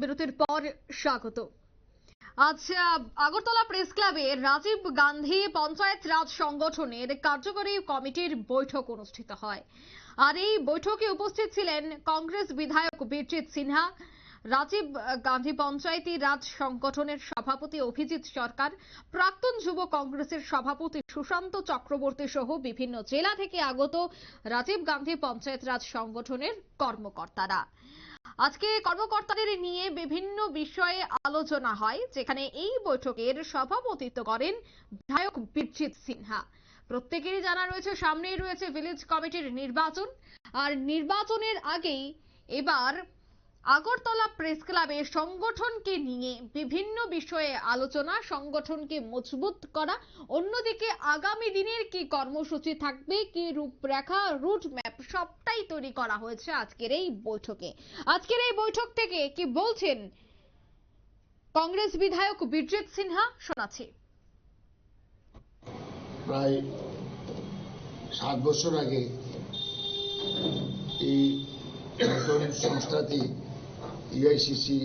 বিরতির পর স্বাগত। আজ আগরতলা প্রেস ক্লাবে রাজীব গান্ধী পঞ্চায়েত রাজ সংগঠনের কার্যকরী কমিটির বৈঠক অনুষ্ঠিত হয়। আর এই বৈঠকে উপস্থিত ছিলেন কংগ্রেস বিধায়ক বীরজিৎ সিনহা রাজীব গান্ধী পঞ্চায়েতি রাজ সংগঠনের সভাপতি অভিজিৎ সরকার, প্রাক্তন যুব কংগ্রেসের সভাপতি সুশান্ত চক্রবর্তী সহ বিভিন্ন জেলা থেকে আগত রাজীব গান্ধী পঞ্চায়েত রাজ সংগঠনের কর্মকর্তারা। আজকে কর্মকর্তাদের নিয়ে বিভিন্ন বিষয়ে আলোচনা হয়, যেখানে এই বৈঠকের সভাপতিত্ব করেন বিধায়ক বীরজিৎ সিনহা। প্রত্যেকেরই জানা রয়েছে, সামনেই রয়েছে ভিলেজ কমিটির নির্বাচন। আর নির্বাচনের আগেই এবার আগরতলা প্রেস ক্লাবে সংগঠনকে নিয়ে বিভিন্ন বিষয়ে আলোচনা, সংগঠনকে মজবুত করা, অন্যদিকে আগামী দিনের কি কর্মসূচি থাকবে, কি রূপরেখা রুট ম্যাপ সবটাই তৈরি করা হয়েছে আজকের এই বৈঠকে। আজকের এই বৈঠক থেকে কি বলছেন কংগ্রেস বিধায়ক বীরজিৎ সিনহা? শোনাচ্ছি। প্রায় সাত বছর আগে এই নতুন সংস্থাটি EICC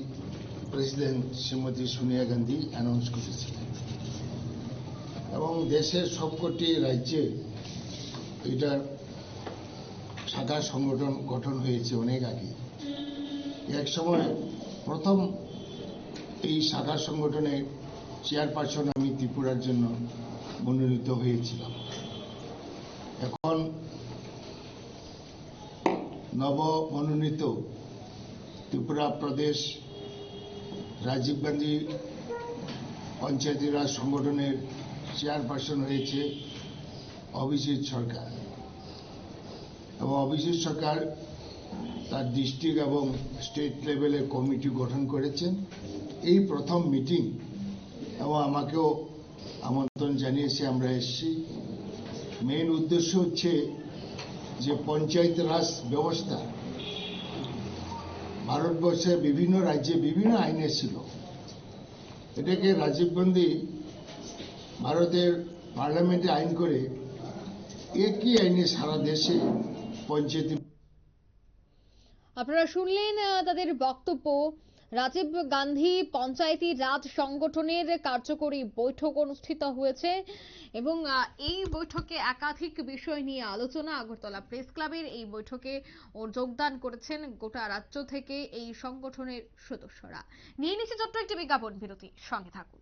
president Shrimati Sonia Gandhi announce করেছিলেন এবং দেশের সবকটি রাজ্যে এটার শাখা সংগঠন গঠন হয়েছে অনেক আগে। এক সময় প্রথম এই শাখা সংগঠনের চেয়ারপারসন আমি ত্রিপুরার জন্য মনোনীত হয়েছিলাম। এখন নব মনোনীত ত্রিপুরা প্রদেশ রাজীব গান্ধী পঞ্চায়েতি রাজ সংগঠনের চেয়ারপারসন হয়েছে অভিজিৎ সরকার। এবং অভিজিৎ সরকার তার ডিস্ট্রিক্ট এবং স্টেট লেভেলে কমিটি গঠন করেছেন। এই প্রথম মিটিং এবং আমাকেও আমন্ত্রণ জানিয়েছে, আমরা এসেছি। মেইন উদ্দেশ্য হচ্ছে যে পঞ্চায়েত রাজ ব্যবস্থা ভারতবর্ষের বিভিন্ন রাজ্যে বিভিন্ন আইনে ছিল। এটাকে রাজীব গান্ধী ভারতের পার্লামেন্টে আইন করে একই আইনে সারা দেশে পঞ্চায়েত আপনারা শুনলেন তাদের বক্তব্য। রাজীব গান্ধী পঞ্চায়েতি রাজ সংগঠনের কার্যকরী বৈঠক অনুষ্ঠিত হয়েছে এবং এই বৈঠকে একাধিক বিষয় নিয়ে আলোচনা আগরতলা প্রেস ক্লাবের এই বৈঠকে ও যোগদান করেছেন গোটা রাজ্য থেকে এই সংগঠনের সদস্যরা। নিয়ে নিচ্ছে ছোট্ট একটি বিজ্ঞাপন বিরতি সঙ্গে থাকুন।